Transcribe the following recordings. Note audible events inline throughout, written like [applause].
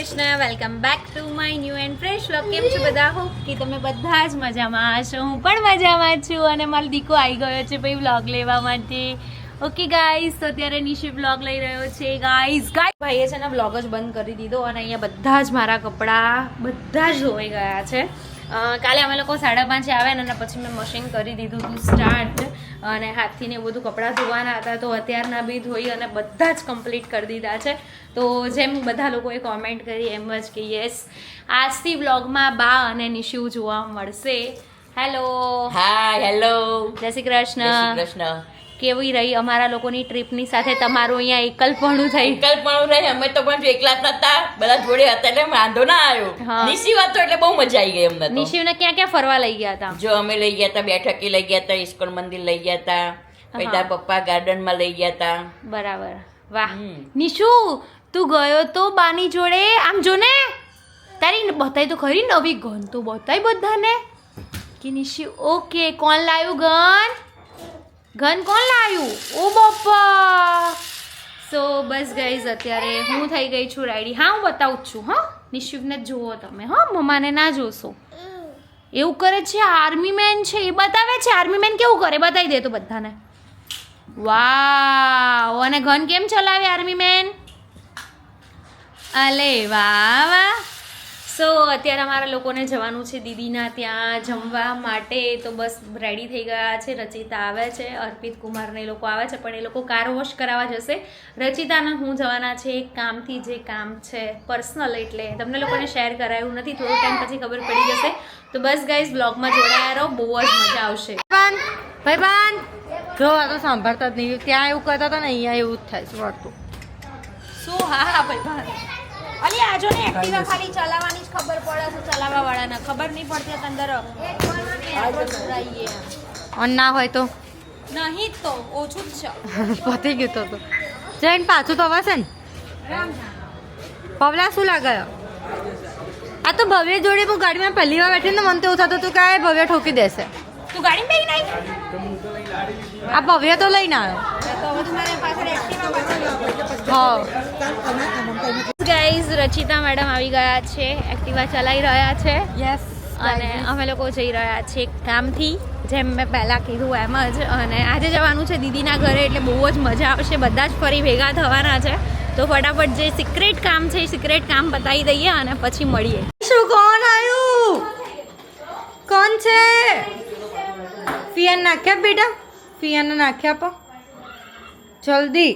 Krishna welcome back to my new and fresh vlog કેમ છો બધા? હોપ કે તમે બધા જ મજામાં હશો. હું પણ મજામાં છું અને મારો દીકો આવી ગયો છે ભાઈ વ્લોગ લેવા માટે. ઓકે ગાઈઝ તો અત્યારે નિશી વ્લોગ લઈ રહ્યો છે. ગાઈઝ ગાઈઝ ભાઈએ છે ને વ્લોગ જ બંધ કરી દીધો અને અહીંયા બધા જ મારા કપડાં બધા જ ધોઈ ગયા છે. કાલે અમે લોકો સાડા પાંચે આવ્યા ને પછી મેં મશીન કરી દીધું હતું સ્ટાર્ટ અને હાથથી ને બધું કપડાં ધોવાના હતા તો અત્યારના બી ધોઈ અને બધા જ કમ્પ્લીટ કરી દીધા છે. તો જેમ બધા લોકોએ કોમેન્ટ કરી એમ જ કે યસ આજથી બ્લોગમાં બા અને નિશુ જોવા મળશે. હેલો હાય હેલો જય જય શ્રી કૃષ્ણ કૃષ્ણ. કેવી રહી અમારા લોકોની ટ્રીપની સાથે તમારું અહીંયા એકલપણું થઈ? એકલપણું રહી અમે તો પણ એકલા હતા બધા જોડે હતા એટલે વાંધો ના આવ્યો. નિશી વાત તો એટલે બહુ મજા આવી ગઈ અમને તો. નિશિવને ક્યાં ક્યાં ફરવા લઈ ગયા હતા? જો અમે લઈ ગયા હતા બેઠકી લઈ ગયા હતા ઇસ્કોન મંદિર લઈ ગયા હતા હા. પપ્પા ગાર્ડનમાં લઈ ગયા હતા. બરાબર. વાહ. નિશુ તું ગયો તો બાની જોડે આમ જો ને. તારી બતાય તો ખરી નવી ગન તો બતાય બધાને? કે નિશુ ઓકે કોણ લાવ્યું ગન ગન કોણ લાવ્યું ઓ બાપા! સો બસ ગાઈઝ અત્યારે હું થઈ ગઈ છું રાયડી હા, હું બતાવું છું, હા. જ જુઓ તમે, હા. મમ્માને ના જોશો. એવું કરે છે આર્મી મેન છે. એ બતાવે છે આર્મી મેન કેવું કરે? બતાવી દે તો બધાને. વાહ અને ઘન કેમ ચલાવે આર્મી મેન અલે, વાહ વાહ. સો અત્યારે અમારા લોકોને જવાનું છે દીદીના ત્યાં જમવા માટે. તો બસ રેડી થઈ ગયા છે. રચિતા આવે છે અર્પિત કુમાર ને એ લોકો આવે છે પણ એ લોકો કાર વોશ કરાવવા જશે. રચિતાને હું જવાના છે એક કામથી જે કામ છે પર્સનલ એટલે. તમને લોકોને શેર કરાયું નથી થોડો ટાઈમ પછી ખબર પડી જશે. તો બસ ગાઈઝ બ્લોગમાં જોડાયા રહો બહુ જ મજા આવશે. ભાઈબાન જો આ તો સાંભળતા જ નહીં. ત્યાં એવું કરતા હતા ને અહીંયા એવું જ થાય છે વર્તું શું? હા હા ભાઈ અલી આજો ને એક્ટિવા ખાલી ચલાવવાની જ ખબર પડે છે ચલાવવા વાળાને ખબર નહીં પડતી તો અંદર. રહીએ ના હોય તો? નહીં તો ઓછું જ છે. [laughs] પતી ગયું તો તો. જઈને પાછું તો અવાશે ને. પવલા શું લાગાયો આ તો ભવ્ય જોડે હું ગાડીમાં પહેલી વાર બેઠી ને મને તો એવું થતું હતું કે ભવ્ય ઠોકી દેશે. તું ગાડી બેહી નહીં? આ ભવ્ય તો લઈને આવ્યો. હા. ગાઈઝ રચિતા મેડમ આવી ગયા છે. એક્ટિવા ચલાવી રહ્યા છે. યસ અને અમે લોકો જઈ રહ્યા છીએ કામથી જેમ મેં પહેલાં કીધું એમ જ. અને આજે જવાનું છે દીદીના ઘરે એટલે બહુ જ મજા આવશે. બધા જ ફરી ભેગા થવાના છે. તો ફટાફટ જે સિક્રેટ કામ છે એ સિક્રેટ કામ બતાવી દઈએ અને પછી મળીએ. શું કોણ આવ્યું? કોણ છે? ફિયાન નાખ્યા બેટા. ફિયાને નાખ્યા પો જલ્દી.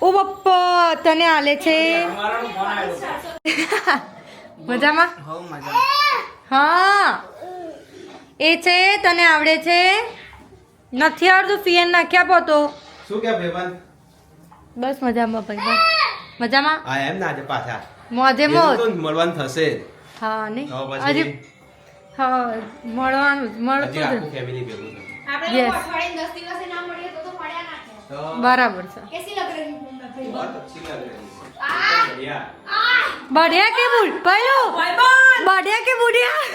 ઓ પપ્પા તને આલે છે. [laughs] મજામાં? હા. એ છે તને આવડે છે? નથી આવડતું ફીએન નાખ્યા પોતો શું કે ભાઈબંધ? બસ મજામાં ભાઈબંધ મજામાં? હા એમ ના આજે પાછા. મોજે મોજ. મળવાનું થશે. હા ને હજી હા મળવાનું મળતું ફેમિલી આપણે 10 દિવસે ના મળીએ તો તો પડ્યા ના. બરાબર છે. બઢિયા. કે બુડ પેલો? બઢિયા કે બુઢિયા?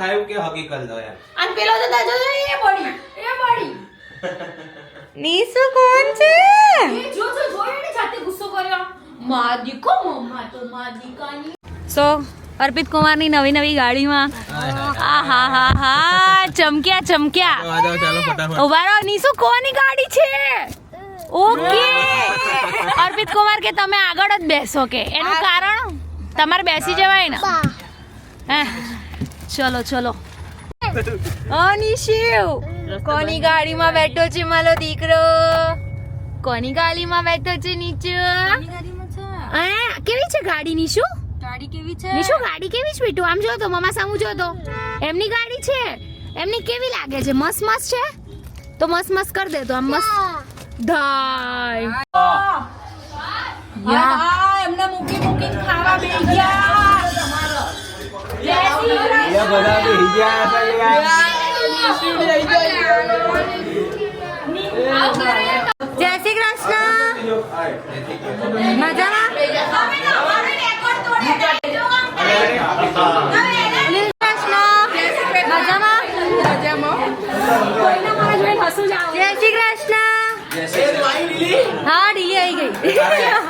ખાયું કે હકીકત લો યાર અન પેલો તો દાજો એ બડી. એ બડી. નીસુ કોણ છે? જો જો જોયો જાતે ગુસ્સો કર્યો. મા દીકો મમ્મા તો મા દીકાની સો અર્પિત કુમારની નવી નવી ગાડીમાં. આ હા હા હા. ચમક્યા ઊભા રહો. નીસુ કોની ગાડી છે? ઓકે. [laughs] અર્પિત કુમાર કે તમે આગળ જ બેસો કે. એનું કારણ? તમારે બેસી જવાય ને. હે, ચલો ચલો. [laughs] અની શિવ. કોની ગાડીમાં બેઠો છે મારો દીકરો? કોની ગાડીમાં બેઠો છે નીચે? હે? કેવી છે ગાડી નીશુ? ગાડી કેવી છે? નીશુ ગાડી કેવી છે બેટું? આમ જો તો મમા સામુ જો તો. એમની ગાડી છે. એમની કેવી લાગે છે? મસ્ત મસ્ત છે? તો મસ્ત મસ્ત કર દે તો. આમ મસ્ત. ધાય એમને મૂકી મૂકી ખાવા ગયા. બધા બેહી ગયા હતા યાર. જય શ્રી કૃષ્ણ મજામાં જય શ્રી કૃષ્ણ મજામાં જય શ્રી કૃષ્ણ હા ડીલી આવી ગઈ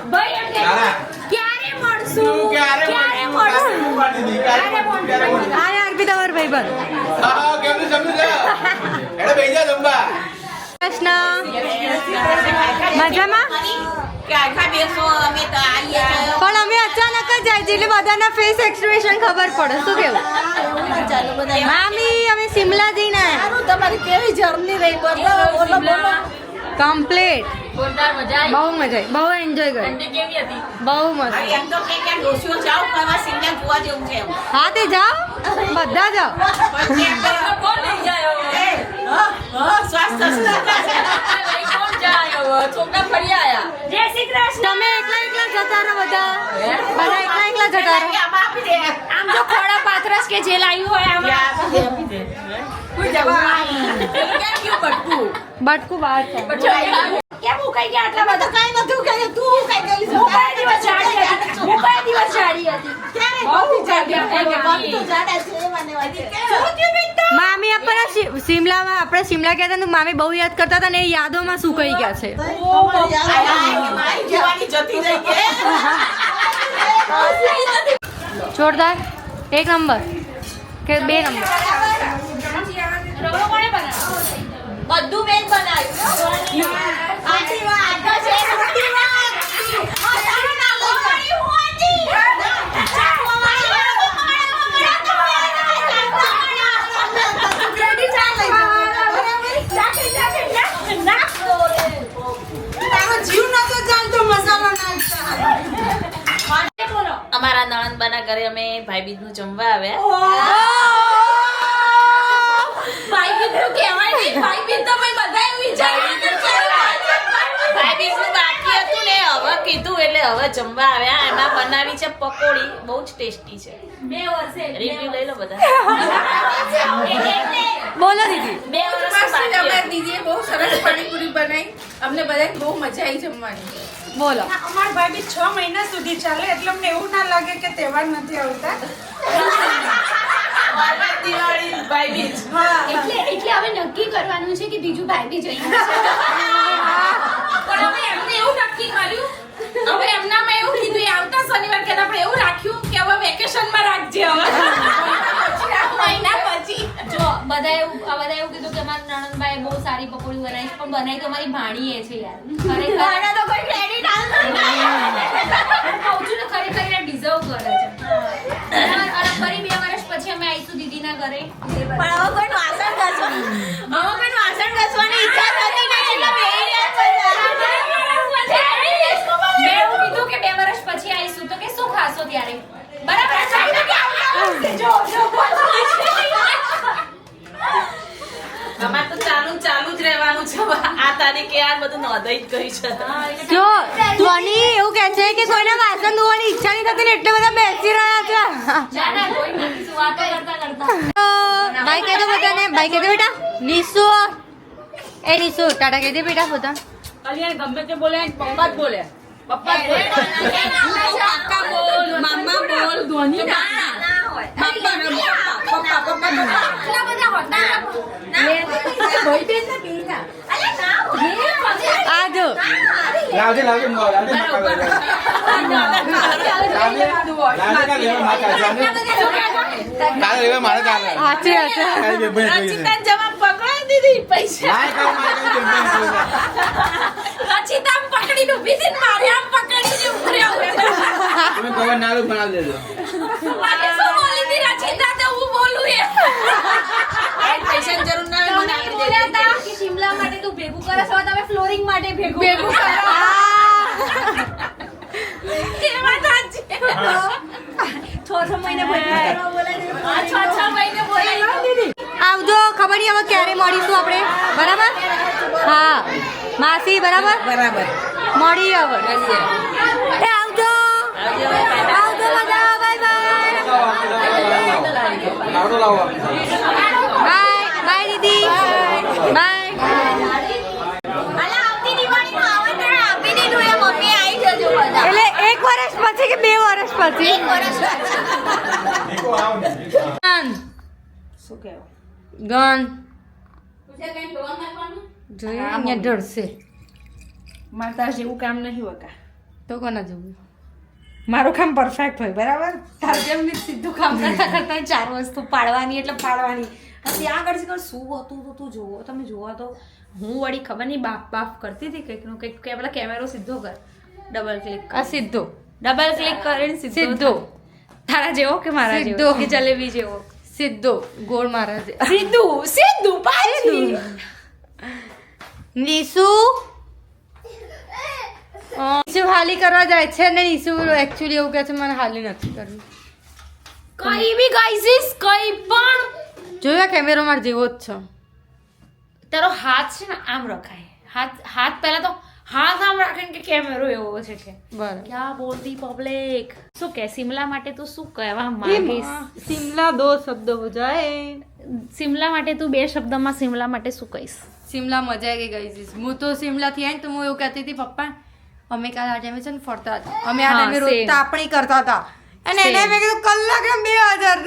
ભાઈ એમ કે, તારા. ક્યારે મળશું ક્યારે દીદી કાલે પણ ત્યારે બોલ. આ યાર બી તમારો ભાઈબંધ હા હા કેમનું જમ્યું છે એને બેસી જા જમવા કૃષ્ણ મજામાં. પણ અમે અચાનક જ જાય છે એટલે બધાના ફેસ એક્સપ્રેશન ખબર પડે. શું કેવું? મામી અમે સિમલા જઈને તમારી કેવી જર્ની રહી? બતાવો બોલો બોલો. કમ્પ્લીટ મજા બહુ મજા આવી. બહુ એન્જોય કરી બહુ મસ્ત. એમ તો કે કે ડોસીઓ જાઓ પ્રવાસ સિંગા જોવા જેવું છે એમ. હા તે જાઓ? બધા જાઓ પછી એમ તો કોણ લઈ જાય હવે? હા, હા, સ્વાસ્થ્ય સુધારતા છે. કોણ જાય હવે? છોકરા ફરી આયા. જય શ્રી કૃષ્ણ. તમે એકલા એકલા જતા રહો બધા. બધા એકલા એકલા જતા રહો. કે આપી દે. આમ તો ખોડા પાથરસ કે જે લાવ્યું હોય આમાં. આપી દે, કોઈ જવા. કેમ ગયું બટકું? બટકું બહાર છે. કેમ ઉકાઈ ગયા આટલા બધા? કાંઈ નતું કે તું ઉકાઈ ગઈ હું કયા દિવસ જાડી હતી? હું દિવસ જાડી હતી? ક્યારે? બહુ જાડી હતી. બહુ તો જાડા છે, મને વાંચે. મામી આપણે શિમલામાં આપણે શિમલા ગયા હતા ને મામી બહુ યાદ કરતા હતા ને એ યાદોમાં શું કહી ગયા છે? જોરદાર. એક નંબર. કે બે નંબર. બધું બેન બનાવ્યું આટલી વાત તો છે મોટી વાત ઓ તારું નામ લઈ હું હતી અમારા નણંદબાના ઘરે અમે ભાઈ બીજનું જમવા આવ્યા. ભાઈ બીજનું કહેવાય નહીં. ભાઈ બીજ તો ભાઈ બધાએ વિચાર્યું ભાઈ બીજનું બાકી હતું ને હવે કીધું એટલે હવે જમવા આવ્યા. એમાં બનાવી છે પકોડી. બહુ જ ટેસ્ટી છે. બે વર્ષે રિવ્યુ લઈ લો બધા. બોલો દીદી. બે વર્ષ બાકી દીદીએ બહુ સરસ પાણીપુરી બનાવી. અમને બધાને બહુ મજા આવી જમવાની. બોલો. અમાર ભાભી છ મહિના સુધી ચાલે એટલે અમને એવું ના લાગે કે તહેવાર નથી આવતા. દિવાળી ભાઈ એટલે એટલે હવે નક્કી કરવાનું છે કે બીજું ભાઈ બી પણ હવે એમને એવું નક્કી કર્યું. હવે એમનામાં એવું કીધું એ આવતા શનિવાર કે આપણે એવું રાખ્યું કે હવે વેકેશનમાં રાખજે હવે. મહિના પછી. જો બધા એવું બધા એવું કીધું કે મારા નણંદભાઈ બહુ સારી પકોડી બનાવી પણ બનાવી તો મારી ભાણીએ છે યાર. ખરેખર તો કોઈ ક્રેડિટ પણ કહું છું ને ખરેખર એ ડિઝર્વ કરે છે. અને ફરી બે વર્ષ પછી અમે આવીશું દીદીના ઘરે. પણ હવે કોઈ વાસણ ઘસવા હવે કોઈ વાસણ ઘસવાની ઈચ્છા થતી નથી એટલે બેહી રહ્યા છે. મેં એવું કીધું કે બે વર્ષ પછી આવીશું તો કે શું ખાશો ત્યારે બરાબર છે? જો, જો, અમારે તો ચાલુ જ રહેવાનું છે આ તારીખે આ બધું નોંધાઈ જ ગઈ છે જો ધ્વની એવું કહે છે કે કોઈને વાસણ ધોવાની ઈચ્છા નહીં થતી ને એટલે બધા બેસી રહ્યા છે ભાઈ કહેતો બધાને બાય કહી બેટા નિશુ એ નિશુ ટાટા કહેતી દે બેટા પોતા ગમે તે બોલે પપ્પા જ બોલે પપ્પા જ બોલે કાકા બોલ મામા બોલ ધ્વની ના પપ્પા પપ્પા પપ્પા પપ્પા આટલા બધા હોતા આ જો લાવજે લાવજે લાવજે કાલે લેવા મારે કાલે જવાબ પકડાઈ દીધી પૈસા. આમ ને ઉભર્યા તમે ના લો બનાવી દેજો મને શું બોલી હતી રચિતા તો હું બોલું એ પૈસાની જરૂર ના હોય મને આપી બોલ્યા દેજે. હતા કે શિમલા માટે તું ભેગું કરે છો તમે ફ્લોરિંગ માટે ભેગું ભેગું કરો એમાં સાચી છ છ મહિને ભેગું કરવા બોલાય આ છ છ મહિને બોલાવી આવજો ખબર નહીં હવે ક્યારે મળીશું આપણે બરાબર હા માસી બરાબર બરાબર મળી હવે એ આવજો આવજો બધા બાય બાય લાવડો લાવો બાય બાય દીદી બાય આવતી દિવાળીનું આમંત્રણ આપી દીધું એ મમ્મી આવી જજો બધા એટલે એક વર્ષ પછી કે બે વર્ષ પછી ગન ગન જોઈએ અહીંયા ડરશે માતા જેવું કામ નહીં હોતા તો કોના જવું મારું કામ પરફેક્ટ હોય બરાબર તાર જેમ સીધું કામ કરતા કરતા ચાર વસ્તુ પાડવાની એટલે પાડવાની ત્યાં આગળ છે શું હતું તો તું જુઓ તમે જોવો તો હું વળી ખબર નહીં બાફ બાફ કરતી હતી કંઈકનું કંઈક કે પેલા કેમેરો સીધો કર ડબલ ક્લિક આ સીધો ડબલ ક્લિક કરીને સીધો તારા જેવો કે મારા જેવો? કે જલેબી જેવો? સીધો. ગોળ મારા જેવો સીધું સીધું પાછી. નીસુ? નીસુ હાલી કરવા જાય છે ને નીસુ એકચ્યુઅલી એવું કહે છે મને હાલી નથી કરવી. કઈ બી ગાઈઝીસ કઈ પણ. જોયા કેમેરો માર જેવો જ છે. તારો હાથ છે ને આમ રખાય. હાથ હાથ પહેલા તો હાથ આમ રાખીને કે કેમેરો એવો છે કે. ક્યાં બોલતી પબ્લિક શું કે સિમલા માટે તું શું કહેવા માંગીશ? માં, દો શબ્દ હો જાય સિમલા માટે તું બે શબ્દમાં સિમલા માટે શું કહીશ? શિમલા મજા આવી ગઈ છે હું તો શિમલાથી આવી ને તો હું એવું કહેતી હતી પપ્પા અમે કાલ આ ટાઈમે છે ને ફરતા હતા. અમે આ ટાઈમે રોજ તાપણી કરતા હતા. અને એને. મેં કીધું કલાક બે હજાર.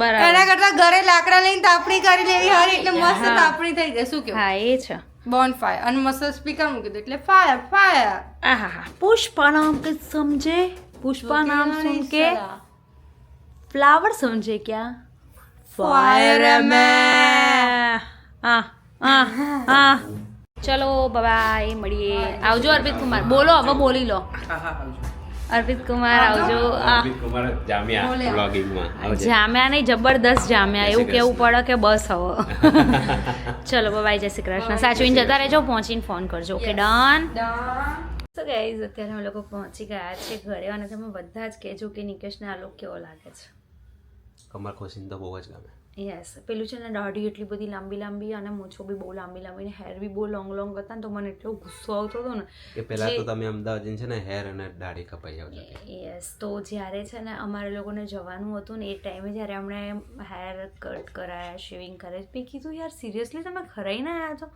બરાબર. એના કરતા ઘરે લાકડા લઈને તાપણી કરી લેવી હારી એટલે મસ્ત તાપણી થઈ જાય. શું કેવું? હા એ છે. બોન ફાયર અને મસ્ત સ્પીકર મૂકી દીધું એટલે ફાયર ફાયર આહા પુષ્પા નામ કે સમજે પુષ્પા નામ સુન કે फ्लावर समझे क्या Fire में આ આ આ ચલો બાય મળીએ આવજો અર્પિત કુમાર બોલો હવે બોલી લો અર્પિત કુમાર આવજો. આ કુમાર જામ્યા બ્લોગિંગમાં જામ્યા નહીં જબરદસ્ત જામ્યા. એવું કેવું પડે કે બસ હવે. [laughs] ચલો બાય જય શ્રી કૃષ્ણ. સાચવીને જતા રહેજો પહોંચીને ફોન કરજો. ઓકે ડન ગાઈઝ અત્યારે અમે લોકો પહોંચી ગયા છે ઘરે અને તમે બધા જ કહેજો કે નિકેશને આ લોક કેવો લાગે છે. કમર ખોસીને તો બહુ જ ગમે. યસ પેલું છે ને દાઢી એટલી બધી લાંબી લાંબી અને મૂછો બી બહુ લાંબી લાંબી ને હેર બી બહુ લોંગ લોંગ હતા ને તો મને એટલો ગુસ્સો આવતો હતો ને. એ પહેલાં તો તમે અમદાવાદ જઈને છે ને હેર અને દાઢી કપાઈ આવજો યસ તો જ્યારે છે ને અમારે લોકોને જવાનું હતું ને એ ટાઈમે જ્યારે અમને હેર કટ કરાયા શેવિંગ કરે મેં કીધું યાર સિરિયસલી તમે ખરાઈ ના આવ્યા છો?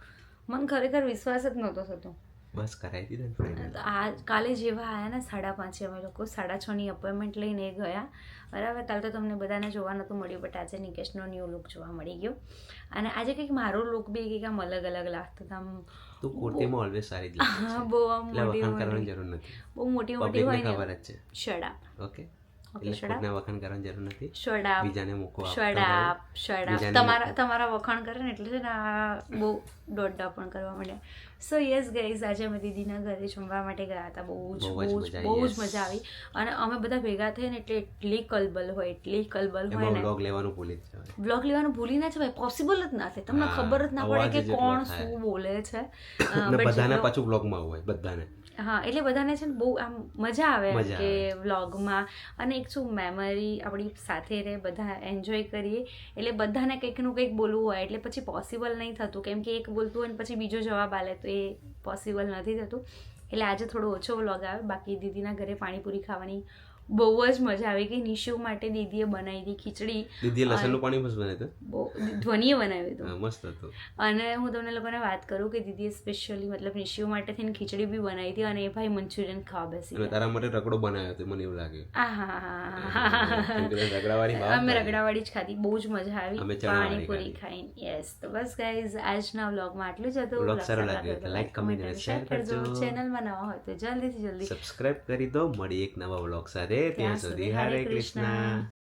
મને ખરેખર વિશ્વાસ જ નહોતો થતો. બસ કરાવી દીધું તો આ કાલે જેવા આવ્યા ને સાડા પાંચે અમે લોકો સાડા છની અપોઇન્ટમેન્ટ લઈને ગયા. બરાબર કાલે તો તમને બધાને જોવા નહોતું મળ્યું બટ આજે નિકેશનો ન્યૂ લુક જોવા મળી ગયો. અને આજે કંઈક મારો લુક બી કંઈક આમ અલગ અલગ લાગતો હતો આમ તું કુર્તીમાં ઓલવેઝ સારી જ લાગે બહુ આમ મોટી કરવાની જરૂર નથી. બહુ મોટી મોટી હોય ખબર ને જ છે. શડાપ ઓકે ઓકે એટલે ખોટના વખાણ કરવાની જરૂર નથી. બીજાને મૂકો આપતો શડાપ રહો. શડાપ બીજાને તમારા તમારા વખાણ કરે ને એટલે છે ને આ બહુ દોડડા પણ કરવા માંડ્યા સો યસ ગાઈઝ આજે અમે દીદીના ઘરે જમવા માટે ગયા હતા. બહુ જ બહુ જ બહુ જ મજા આવી, અને અમે બધા ભેગા થઈને એટલે એટલી કલબલ હોય એટલી કલબલ હોય ને. બ્લોગ લેવાનું ભૂલી જ બ્લોગ લેવાનું ભૂલી ના જવાય. પોસિબલ જ ના થાય. તમને ખબર જ ના પડે કે કોણ શું બોલે છે. [laughs] બધાને પાછું બ્લોગમાં હોય બધાને. હા એટલે બધાને છે ને બહુ આમ મજા આવે કે વ્લોગમાં. અને એક શું મેમરી આપણી સાથે રહે બધા એન્જોય કરીએ. એટલે બધાને કંઈકનું કંઈક બોલવું હોય એટલે પછી પોસિબલ નહીં થતું. કેમ કે એક બોલતું હોય ને પછી બીજો જવાબ આલે તો એ પોસિબલ નથી થતું. એટલે આજે થોડો ઓછો વ્લોગ આવે બાકી દીદીના ઘરે પાણીપુરી ખાવાની બહુ જ મજા આવી ગઈ. નિશુ માટે દીદીએ બનાવી હતી ખીચડી. દીદીએ લસણનું પાણી મસ્ત બનાવ્યું. બહુ ધ્વનિએ બનાવ્યું હતું. મસ્ત હતું. અને હું તમને લોકોને વાત કરું કે દીદીએ સ્પેશિયલી મતલબ નિશુ માટે થઈને ખીચડી બી બનાવી હતી અને એ ભાઈ મંચુરિયન ખાવા બેસી અને તારા માટે રગડો બનાવ્યો હતો મને એવું લાગે. આ હા અમે. રગડાવાળી જ ખાધી બહુ જ મજા આવી. પાણીપુરી ખાઈને. યસ તો બસ ગાઈઝ આજના વ્લોગમાં આટલું જ હતું. Vlog સારો લાગ્યો like, comment અને શેર કરજો. ચેનલમાં નવા હોય તો જલ્દીથી જલ્દી. સબસ્ક્રાઇબ કરી દો. મળી એક નવા વ્લોગ સાથે. ત્યાં સુધી હરે કૃષ્ણ